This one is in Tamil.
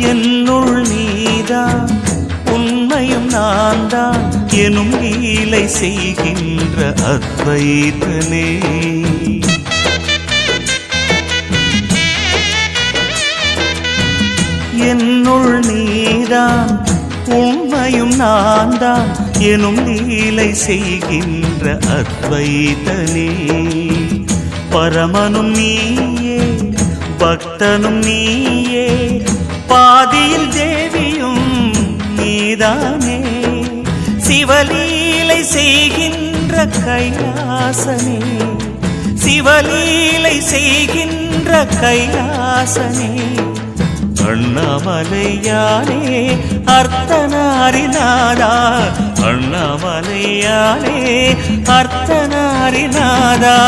என்னுள் நீதான் உண்மையும் நான் தான் எனும் லீலை செய்கின்ற அத்வைத்தனே. என்னுள் நீதான் உண்மையும் நான் தான் எனும் நீலை செய்கின்ற அத்வைத்தனே. பரமனும் நீயே பக்தனும் நீயே நீதானே. சிவலீலை செய்கின்ற கைலாசனே சிவலீலை செய்கின்ற கைலாசனே அண்ணாமலையானே அர்த்தநாரிநாதா. அண்ணாமலையானே அர்த்தநாரிநாதா.